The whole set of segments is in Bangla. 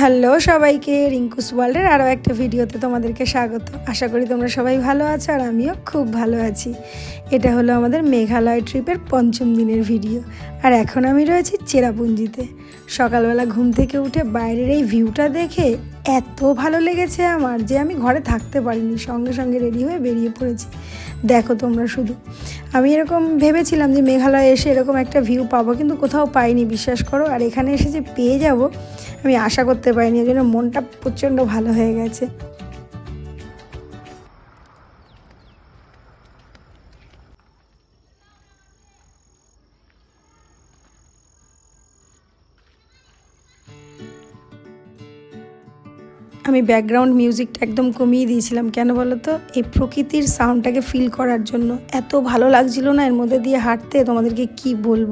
হ্যালো সবাইকে রিঙ্কুস ওয়ার্ল্ডের আরও একটা ভিডিওতে তোমাদেরকে স্বাগত। আশা করি তোমরা সবাই ভালো আছো আর আমিও খুব ভালো আছি। এটা হলো আমাদের মেঘালয় ট্রিপের পঞ্চম দিনের ভিডিও। আর এখন আমি রয়েছি চেরাপুঞ্জিতে। সকালবেলা ঘুম থেকে উঠে বাইরের এই ভিউটা দেখে এত ভালো লেগেছে আমার যে আমি ঘরে থাকতে পারিনি, সঙ্গে সঙ্গে রেডি হয়ে বেরিয়ে পড়েছি। দেখো তোমরা শুধু। আমি এরকম ভেবেছিলাম যে মেঘালয় এসে এরকম একটা ভিউ পাবো, কিন্তু কোথাও পাইনি, বিশ্বাস করো। আর এখানে এসে যে পেয়ে যাব, আমি আশা করতে পারিনি এই জন্য মনটা প্রচণ্ড ভালো হয়ে গেছে। আমি ব্যাকগ্রাউন্ড মিউজিকটা একদম কমিয়ে দিয়েছিলাম। কেন বলো তো এই প্রকৃতির সাউন্ডটাকে ফিল করার জন্য। এত ভালো লাগছিল না এর মধ্যে দিয়ে হাঁটতে, তোমাদেরকে কি বলব?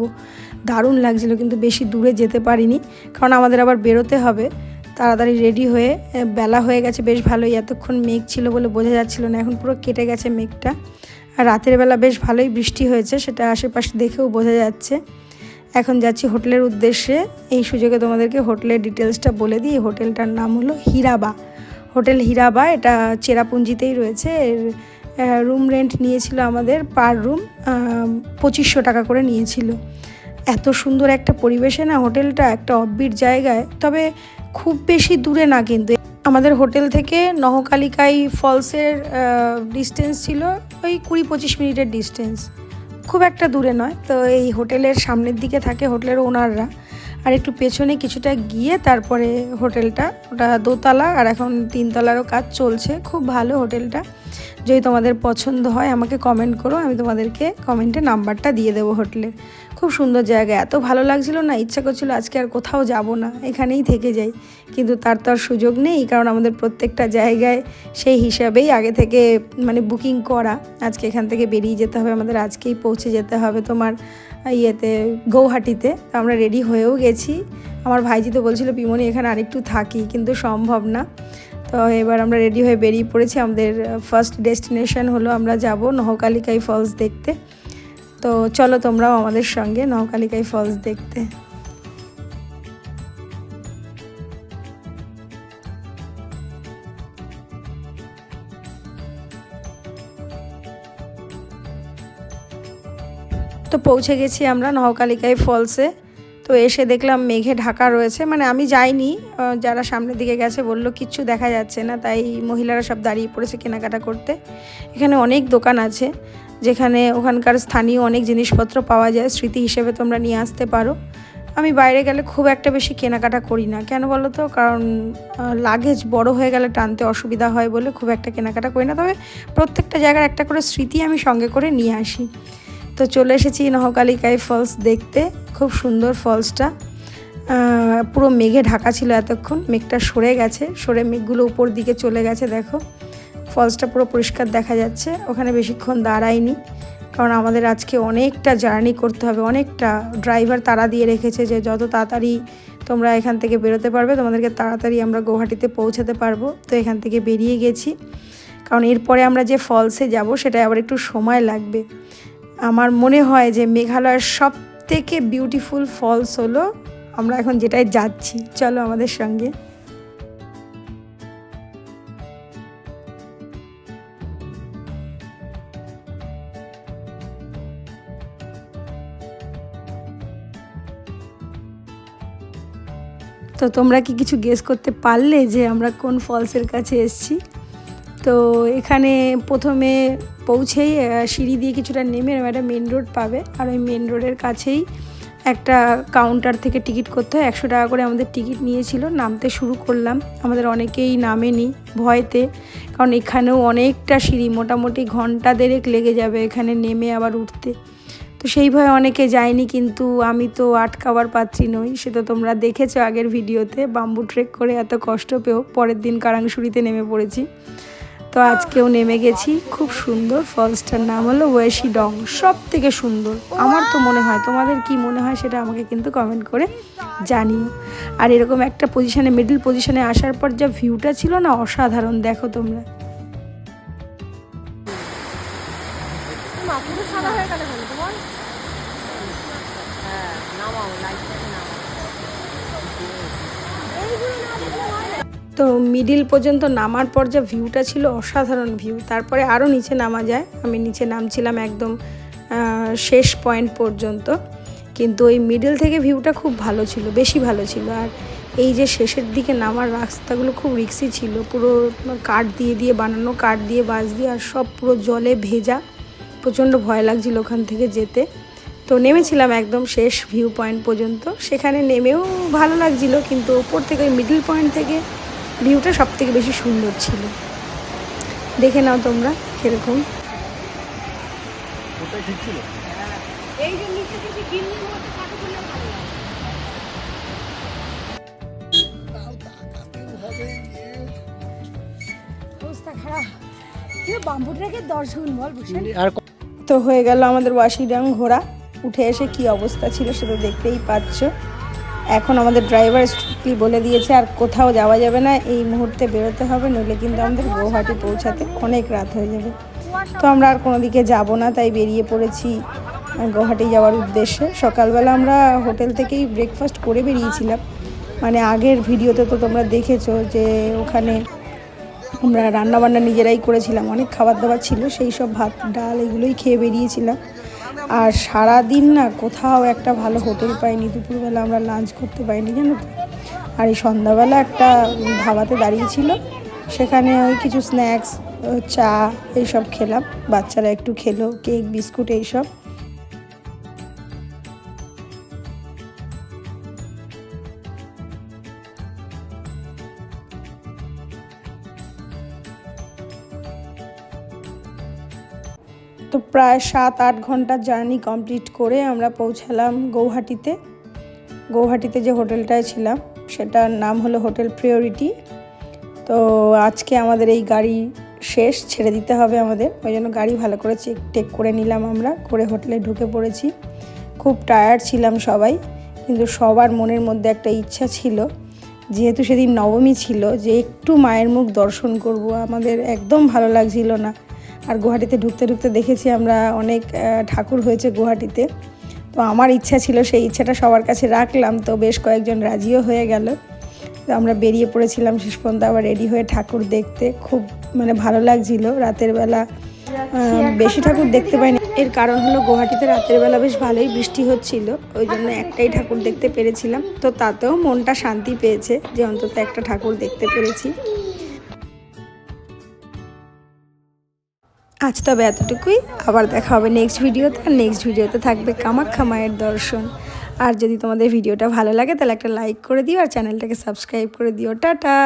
দারুণ লাগছিল, কিন্তু বেশি দূরে যেতে পারিনি। কারণ আমাদের আবার বেরোতে হবে। তাড়াতাড়ি রেডি হয়ে বেলা হয়ে গেছে, বেশ ভালোই। এতক্ষণ মেঘ ছিল বলে বোঝা যাচ্ছিল না। এখন পুরো কেটে গেছে মেঘটা। আর রাতের বেলা বেশ ভালোই বৃষ্টি হয়েছে, সেটা আশেপাশে দেখেও বোঝা যাচ্ছে। এখন যাচ্ছি হোটেলের উদ্দেশ্যে। এই সুযোগে তোমাদেরকে হোটেলের ডিটেলসটা বলে দিই। হোটেলটার নাম হলো হীরাবা। হোটেল হীরাবা, এটা চেরাপুঞ্জিতেই রয়েছে। এর রুম রেন্ট নিয়েছিল আমাদের পার রুম পঁচিশশো টাকা করে নিয়েছিল। এত সুন্দর একটা পরিবেশে না হোটেলটা, একটা অব্বির জায়গায়। তবে খুব বেশি দূরে না কিন্তু। আমাদের হোটেল থেকে নহকালিকাই ফলসের ডিস্টেন্স ছিল ওই কুড়ি পঁচিশ মিনিটের ডিস্টেন্স খুব একটা দূরে নয়। তো এই হোটেলের সামনের দিকে থাকে হোটেলের ওনাররা। আর একটু পেছনে কিছুটা গিয়ে তারপরে হোটেলটা, ওটা দোতলা আর এখন তিনতলারও কাজ চলছে। খুব ভালো হোটেলটা। যদি তোমাদের পছন্দ হয় আমাকে কমেন্ট করো, আমি তোমাদেরকে কমেন্টে নাম্বারটা দিয়ে দেবো হোটেলের। খুব সুন্দর জায়গা। এত ভালো লাগছিল না, ইচ্ছা করছিল আজকে আর কোথাও যাব না, এখানেই থেকে যাই। কিন্তু তার তো আর সুযোগ নেই, কারণ আমাদের প্রত্যেকটা জায়গায় সেই হিসাবেই আগে থেকে মানে বুকিং করা। আজকে এখান থেকে বেরিয়ে যেতে হবে, আমাদের আজকেই পৌঁছে যেতে হবে তোমার ইয়েতে, গৌহাটিতে। আমরা রেডি হয়েও গেছি। আমার ভাইজি তো বলছিল, পিমনি, এখানে আরেকটু থাকি, কিন্তু সম্ভব না। তো এবার আমরা রেডি হয়ে বেরিয়ে পড়েছি। আমাদের ফার্স্ট ডেস্টিনেশন হলো আমরা যাব নহকালিকাই ফলস দেখতে। তো চলো তোমরাও আমাদের সঙ্গে নহকালিকাই ফলস দেখতে। তো পৌঁছে গেছি আমরা নহকালিকাই ফলসে। তো এসে দেখলাম মেঘে ঢাকা রয়েছে। মানে আমি যাইনি যারা সামনের দিকে গেছে বলল কিচ্ছু দেখা যাচ্ছে না, তাই মহিলারা সব দাঁড়িয়ে পড়েছে কেনাকাটা করতে। এখানে অনেক দোকান আছে, যেখানে ওখানকার স্থানীয় অনেক জিনিসপত্র পাওয়া যায়, স্মৃতি হিসেবে তোমরা নিয়ে আসতে পারো। আমি বাইরে গেলে খুব একটা বেশি কেনাকাটা করি না। কেন বলো তো? কারণ লাগেজ বড় হয়ে গেলে টানতে অসুবিধা হয় বলে খুব একটা কেনাকাটা করি না। তবে প্রত্যেকটা জায়গার একটা করে স্মৃতি আমি সঙ্গে করে নিয়ে আসি। তো চলে এসেছি নহকালিকাই ফলস দেখতে। খুব সুন্দর ফলসটা। পুরো মেঘে ঢাকা ছিল এতক্ষণ, মেঘটা সরে গেছে। সরে মেঘগুলো উপর দিকে চলে গেছে, দেখো। ফলসটা পুরো পরিষ্কার দেখা যাচ্ছে। ওখানে বেশিক্ষণ দাঁড়ায়নি, কারণ আমাদের আজকে অনেকটা জার্নি করতে হবে। অনেকটা ড্রাইভার তারা দিয়ে রেখেছে যে যত তাড়াতাড়ি তোমরা এখান থেকে বেরোতে পারবে, তোমাদেরকে তাড়াতাড়ি আমরা গৌহাটিতে পৌঁছাতে পারব। তো এখান থেকে বেরিয়ে গেছি। কারণ এরপরে আমরা যে ফলসে যাব সেটা আবার একটু সময় লাগবে। আমার মনে হয় যে মেঘালয়ের সব থেকে বিউটিফুল ফলস হলো আমরা এখন যেটাই যাচ্ছি। চলো আমাদের সঙ্গে। তো তোমরা কি কিছু গেস করতে পারলে যে আমরা কোন ফলসের কাছে এসছি? তো এখানে প্রথমে পৌঁছেই সিঁড়ি দিয়ে কিছুটা নেমে একটা মেন রোড পাবে। আর ওই মেন রোডের কাছেই একটা কাউন্টার থেকে টিকিট করতে হয়। একশো টাকা করে আমাদের টিকিট নিয়েছিল। নামতে শুরু করলাম। আমাদের অনেকেই নামেনি ভয়তে। কারণ এখানেও অনেকটা সিঁড়ি, মোটামুটি ঘণ্টা দেড়েক লেগে যাবে এখানে নেমে আবার উঠতে। তো সেই ভয়ে অনেকে যায়নি, কিন্তু আমি তো আটকাবার পাত্রী নই। সেটা তোমরা দেখেছ আগের ভিডিওতে। বাম্বু ট্রেক করে এত কষ্ট পেয়েও পরের দিন কারাংশুড়িতে নেমে পড়েছি। তো আজকেও নেমে গেছি। খুব সুন্দর ফলসটার নাম হলো ওয়েশি ডং সব থেকে সুন্দর। আমার তো মনে হয় তোমাদের কি মনে হয় সেটা আমাকে কিন্তু কমেন্ট করে জানিও। আর এরকম একটা পজিশনে মিডল পজিশনে আসার পর যা ভিউটা ছিল না অসাধারণ দেখো তোমরা। সাদা হয়ে গেলে তোমার? হ্যাঁ নামাও লাইটটাকে নামাও এইগুলো না দিলে তো মিডিল পর্যন্ত নামার পর যা ভিউটা ছিল অসাধারণ ভিউ তারপরে আরও নিচে নামা যায়। আমি নিচে নামছিলাম একদম শেষ পয়েন্ট পর্যন্ত। কিন্তু ওই মিডল থেকে ভিউটা খুব ভালো ছিল, বেশি ভালো ছিল। আর এই যে শেষের দিকে নামার রাস্তাগুলো খুব রিক্সি ছিল। পুরো কাঠ দিয়ে দিয়ে বানানো, কাঠ দিয়ে বাঁশ দিয়ে আর সব পুরো জলে ভেজা। প্রচণ্ড ভয় লাগছিল ওখান থেকে যেতে। তো নেমেছিলাম একদম শেষ ভিউ পয়েন্ট পর্যন্ত। সেখানে নেমেও ভালো লাগছিল, কিন্তু ওপর থেকে ওই মিডল পয়েন্ট থেকে ভিউটা সব থেকে বেশি সুন্দর ছিল। দেখে নাও তোমরা কীরকম। এই যে নিচে থেকে গিন্নির মতো ভালো লাগে তো হয়ে গেল আমাদের ওয়াশিডাং ঘোরা উঠে এসে কি অবস্থা ছিল সেটা দেখতেই পাচ্ছ। এখন আমাদের ড্রাইভার স্ট্রিক্টলি বলে দিয়েছে, আর কোথাও যাওয়া যাবে না, এই মুহূর্তে বেরোতে হবে, নইলে কিন্তু আমাদের গৌহাটি পৌঁছাতে অনেক রাত হয়ে যাবে। তো আমরা আর কোনো দিকে যাব না, তাই বেরিয়ে পড়েছি গৌহাটি যাওয়ার উদ্দেশ্যে। সকালবেলা আমরা হোটেল থেকেই ব্রেকফাস্ট করে বেরিয়েছিলাম। মানে আগের ভিডিওতে তো তোমরা দেখেছ যে ওখানে আমরা রান্না বান্না নিজেরাই করেছিলাম, অনেক খাবার দাবার ছিল, সেই সব ভাত, ডাল, এগুলোই খেয়ে বেরিয়েছিলাম। আর সারা দিন না কোথাও একটা ভালো হোটেল পাইনি, দুপুরবেলা আমরা লাঞ্চ করতে পাইনি, জানো তো? আর এই সন্ধ্যাবেলা একটা ধাবাতে দাঁড়িয়েছিল সেখানে ওই কিছু স্ন্যাক্স চা, এইসব খেলাম। বাচ্চারা একটু খেলো কেক বিস্কুট এইসব। তো প্রায় সাত, আট ঘণ্টার জার্নি কমপ্লিট করে আমরা পৌঁছালাম গৌহাটিতে। গৌহাটিতে যে হোটেলটায় ছিলাম, সেটার নাম হলো হোটেল প্রিওরিটি তো আজকে আমাদের এই গাড়ি শেষ, ছেড়ে দিতে হবে আমাদের। ওই জন্য গাড়ি ভালো করে চেক, টেক করে নিলাম আমরা, করে হোটেলে ঢুকে পড়েছি। খুব টায়ার্ড ছিলাম সবাই, কিন্তু সবার মনের মধ্যে একটা ইচ্ছা ছিল, যেহেতু সেদিন নবমী ছিল, যে একটু মায়ের মুখ দর্শন করব, আমাদের একদম ভালো লাগছিল না। আর গুয়াহাটিতে ঢুকতে ঢুকতে দেখেছি আমরা অনেক ঠাকুর হয়েছে গুয়াহাটিতে। তো আমার ইচ্ছা ছিল, সেই ইচ্ছাটা সবার কাছে রাখলাম, তো বেশ কয়েকজন রাজিও হয়ে গেল। তো আমরা বেরিয়ে পড়েছিলাম শেষ পর্যন্ত আবার রেডি হয়ে ঠাকুর দেখতে। খুব মানে ভালো লাগছিল, রাতের বেলা বেশি ঠাকুর দেখতে পাইনি। এর কারণ হলো গুয়াহাটিতে রাতের বেলা বেশ ভালোই বৃষ্টি হচ্ছিল, ওই জন্য একটাই ঠাকুর দেখতে পেরেছিলাম। তো তাতেও মনটা শান্তি পেয়েছে যে অন্তত একটা ঠাকুর দেখতে পেরেছি। আজ তবে এতটুকুই। আবার দেখা হবে নেক্সট ভিডিওতে। আর নেক্সট ভিডিওতে থাকবে কামাখ্যা মায়ের দর্শন। আর যদি তোমাদের ভিডিওটা ভালো লাগে, তাহলে একটা লাইক করে দিও আর চ্যানেলটাকে সাবস্ক্রাইব করে দিও। টাটা!